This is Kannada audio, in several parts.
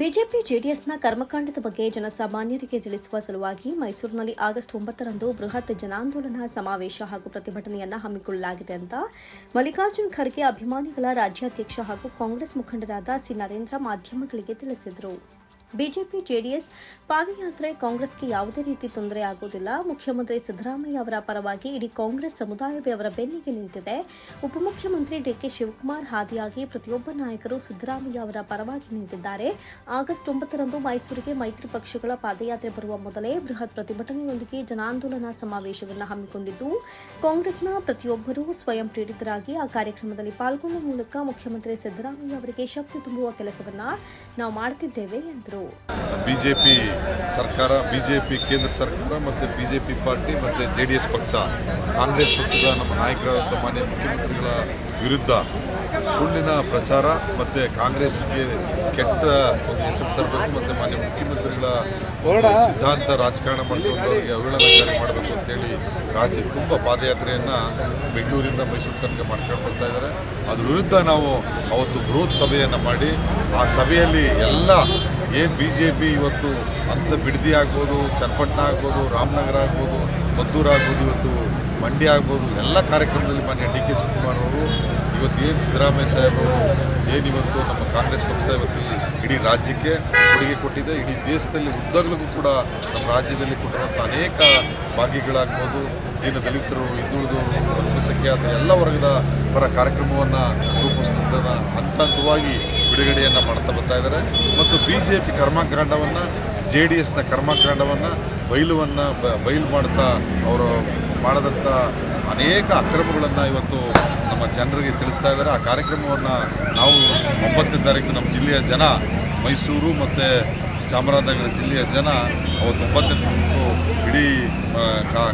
ಬಿಜೆಪಿ ಜೆಡಿಎಸ್ನ ಕರ್ಮಕಾಂಡದ ಬಗ್ಗೆ ಜನಸಾಮಾನ್ಯರಿಗೆ ತಿಳಿಸುವ ಸಲುವಾಗಿ ಮೈಸೂರಿನಲ್ಲಿ ಆಗಸ್ಟ್ ಒಂಬತ್ತರಂದು ಬೃಹತ್ ಜನಾಂದೋಲನ ಸಮಾವೇಶ ಹಾಗೂ ಪ್ರತಿಭಟನೆಯನ್ನ ಹಮ್ಮಿಕೊಳ್ಳಲಾಗಿದೆ ಅಂತ ಮಲ್ಲಿಕಾರ್ಜುನ್ ಖರ್ಗೆ ಅಭಿಮಾನಿಗಳ ರಾಜ್ಯಾಧ್ಯಕ್ಷ ಹಾಗೂ ಕಾಂಗ್ರೆಸ್ ಮುಖಂಡರಾದ ಸಿ ನರೇಂದ್ರ ಮಾಧ್ಯಮಗಳಿಗೆ ತಿಳಿಸಿದರು. ಬಿಜೆಪಿ ಜೆಡಿಎಸ್ ಪಾದಯಾತ್ರೆ ಕಾಂಗ್ರೆಸ್ಗೆ ಯಾವುದೇ ರೀತಿ ತೊಂದರೆ ಆಗುವುದಿಲ್ಲ ಮುಖ್ಯಮಂತ್ರಿ ಸಿದ್ದರಾಮಯ್ಯ ಅವರ ಪರವಾಗಿ ಇಡೀ ಕಾಂಗ್ರೆಸ್ ಸಮುದಾಯವೇ ಅವರ ಬೆನ್ನಿಗೆ ನಿಂತಿದೆ. ಉಪಮುಖ್ಯಮಂತ್ರಿ ಡಿಕೆ ಶಿವಕುಮಾರ್ ಹಾದಿಯಾಗಿ ಪ್ರತಿಯೊಬ್ಬ ನಾಯಕರು ಸಿದ್ದರಾಮಯ್ಯ ಅವರ ಪರವಾಗಿ ನಿಂತಿದ್ದಾರೆ. ಆಗಸ್ಟ್ ಒಂಬತ್ತರಂದು ಮೈಸೂರಿಗೆ ಮೈತ್ರಿ ಪಕ್ಷಗಳ ಪಾದಯಾತ್ರೆ ಬರುವ ಮೊದಲೇ ಬೃಹತ್ ಪ್ರತಿಭಟನೆಯೊಂದಿಗೆ ಜನಾಂದೋಲನ ಸಮಾವೇಶವನ್ನು ಹಮ್ಮಿಕೊಂಡಿದ್ದು, ಕಾಂಗ್ರೆಸ್ನ ಪ್ರತಿಯೊಬ್ಬರೂ ಸ್ವಯಂ ಪ್ರೇರಿತರಾಗಿ ಆ ಕಾರ್ಯಕ್ರಮದಲ್ಲಿ ಪಾಲ್ಗೊಳ್ಳುವ ಮೂಲಕ ಮುಖ್ಯಮಂತ್ರಿ ಸಿದ್ದರಾಮಯ್ಯ ಅವರಿಗೆ ಶಕ್ತಿ ತುಂಬುವ ಕೆಲಸವನ್ನು ನಾವು ಮಾಡುತ್ತಿದ್ದೇವೆ ಎಂದರು. ಬಿಜೆಪಿ ಸರ್ಕಾರ, ಬಿಜೆಪಿ ಕೇಂದ್ರ ಸರ್ಕಾರ ಮತ್ತು ಬಿಜೆಪಿ ಪಾರ್ಟಿ ಮತ್ತು ಜೆ ಡಿ ಎಸ್ ಪಕ್ಷ. ಕಾಂಗ್ರೆಸ್ ಪಕ್ಷದ ನಮ್ಮ ನಾಯಕರಾದ ಮಾನ್ಯ ಮುಖ್ಯಮಂತ್ರಿಗಳ ವಿರುದ್ಧ ಸುಳ್ಳಿನ ಪ್ರಚಾರ ಮತ್ತು ಕಾಂಗ್ರೆಸ್ಗೆ ಕೆಟ್ಟ ಒಂದು ಹೆಸರು ತರಬೇಕು ಮತ್ತು ಮಾನ್ಯ ಮುಖ್ಯಮಂತ್ರಿಗಳ ಸಿದ್ಧಾಂತ ರಾಜಕಾರಣ ಮಾಡಿಕೊಂಡು ಅವರಿಗೆ ಅವಹೇಳನಕಾರಿ ಮಾಡಬೇಕು ಅಂತೇಳಿ ರಾಜ್ಯ ತುಂಬ ಪಾದಯಾತ್ರೆಯನ್ನು ಬೆಂಗಳೂರಿಂದ ಮೈಸೂರು ತನಕ ಮಾಡ್ಕೊಂಡು ಬರ್ತಾ ಇದ್ದಾರೆ. ಅದ್ರ ವಿರುದ್ಧ ನಾವು ಅವತ್ತು ಬೃಹತ್ ಸಭೆಯನ್ನು ಮಾಡಿ ಆ ಸಭೆಯಲ್ಲಿ ಎಲ್ಲ ಏನು ಬಿ ಜೆ ಪಿ ಇವತ್ತು ಅಂತ ಬಿಡದಿ ಆಗ್ಬೋದು, ಚನ್ನಪಟ್ಟಣ ಆಗ್ಬೋದು, ರಾಮನಗರ ಆಗ್ಬೋದು, ಮದ್ದೂರು ಆಗ್ಬೋದು, ಇವತ್ತು ಮಂಡ್ಯ ಆಗ್ಬೋದು, ಎಲ್ಲ ಕಾರ್ಯಕ್ರಮದಲ್ಲಿ ಮಾನ್ಯ ಡಿ ಕೆ ಶಿವಕುಮಾರ್ ಅವರು, ಇವತ್ತು ಏನು ಸಿದ್ದರಾಮಯ್ಯ ಸಾಹೇಬರು ಏನು ಇವತ್ತು ನಮ್ಮ ಕಾಂಗ್ರೆಸ್ ಪಕ್ಷ ಇವತ್ತು ಇಡೀ ರಾಜ್ಯಕ್ಕೆ ಕೊಡುಗೆ ಕೊಟ್ಟಿದೆ, ಇಡೀ ದೇಶದಲ್ಲಿ ಉದ್ದಗಲಿಗೂ ಕೂಡ ನಮ್ಮ ರಾಜ್ಯದಲ್ಲಿ ಕೊಟ್ಟಿರುವಂಥ ಅನೇಕ ಭಾಗ್ಯಗಳಾಗ್ಬೋದು. ಏನು ದಲಿತರು, ಹಿಂದುಳಿದವರು, ಅಲ್ಪಸಂಖ್ಯಾತರು, ಎಲ್ಲ ವರ್ಗದ ಪರ ಕಾರ್ಯಕ್ರಮವನ್ನು ರೂಪಿಸಿದ ಹಂತ ಹಂತವಾಗಿ ಬಿಡುಗಡೆಯನ್ನು ಮಾಡ್ತಾ ಬರ್ತಾ ಇದ್ದಾರೆ. ಮತ್ತು ಬಿ ಜೆ ಪಿ ಕರ್ಮಕಾಂಡವನ್ನು ಜೆ ಡಿ ಎಸ್ನ ಕರ್ಮಕಾಂಡವನ್ನು ಬಯಲುವನ್ನು ಬಯಲು ಮಾಡ್ತಾ ಅವರು ಮಾಡಿದಂಥ ಅನೇಕ ಅಕ್ರಮಗಳನ್ನು ಇವತ್ತು ನಮ್ಮ ಜನರಿಗೆ ತಿಳಿಸ್ತಾ ಇದ್ದಾರೆ. ಆ ಕಾರ್ಯಕ್ರಮವನ್ನು ನಾವು ಒಂಬತ್ತನೇ ತಾರೀಕು ನಮ್ಮ ಜಿಲ್ಲೆಯ ಜನ ಮೈಸೂರು ಮತ್ತು ಚಾಮರಾಜನಗರ ಜಿಲ್ಲೆಯ ಜನ ಅವತ್ತು ಒಂಬತ್ತನೇ ಇಡೀ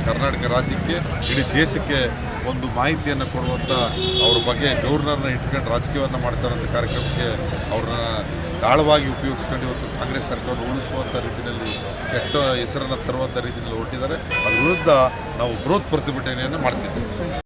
ಕರ್ನಾಟಕ ರಾಜ್ಯಕ್ಕೆ, ಇಡೀ ದೇಶಕ್ಕೆ ಒಂದು ಮಾಹಿತಿಯನ್ನು ಕೊಡುವಂಥ ಅವ್ರ ಬಗ್ಗೆ ಗೌರ್ನರ್ನ ಇಟ್ಕೊಂಡು ರಾಜಕೀಯವನ್ನು ಮಾಡ್ತಾರಂಥ ಕಾರ್ಯಕ್ರಮಕ್ಕೆ ಅವ್ರನ್ನ ದಾಳವಾಗಿ ಉಪಯೋಗಿಸ್ಕೊಂಡು ಇವತ್ತು ಕಾಂಗ್ರೆಸ್ ಸರ್ಕಾರ ಉಳಿಸುವಂಥ ರೀತಿಯಲ್ಲಿ, ಕೆಟ್ಟ ಹೆಸರನ್ನು ತರುವಂಥ ರೀತಿಯಲ್ಲಿ ಹೊರಟಿದ್ದಾರೆ. ಅದ್ರ ವಿರುದ್ಧ ನಾವು ಬೃಹತ್ ಪ್ರತಿಭಟನೆಯನ್ನು ಮಾಡ್ತಿದ್ದೇವೆ.